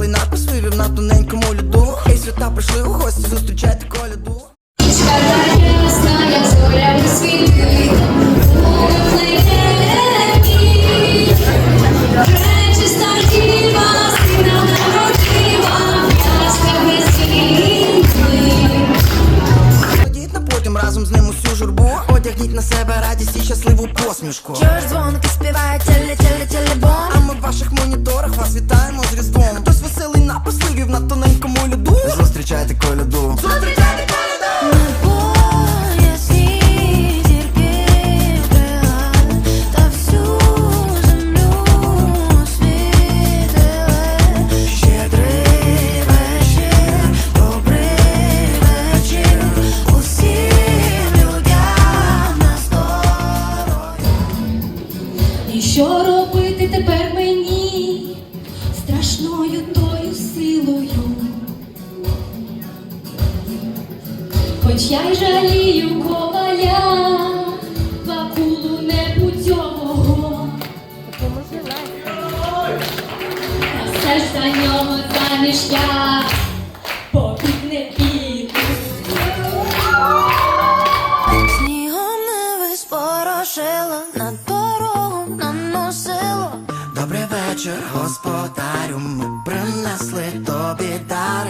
Невдалий напис вивів на тоненькому льоду. Хей, свята прийшли у гості, зустрічайте коляду. Разом з ним усю журбу. Одягніть на себе радість і щасливу посмішку. Чуєш дзвонки співає теле, теле, телебон А ми в ваших моніторах вас вітаємо з Різдвом що робити тепер мені страшною тою силою? Хоч я й жалію коваля, вакулу непутьового. Та все ж за нього заміж я попід вечір, господарю, ми принесли тобі дари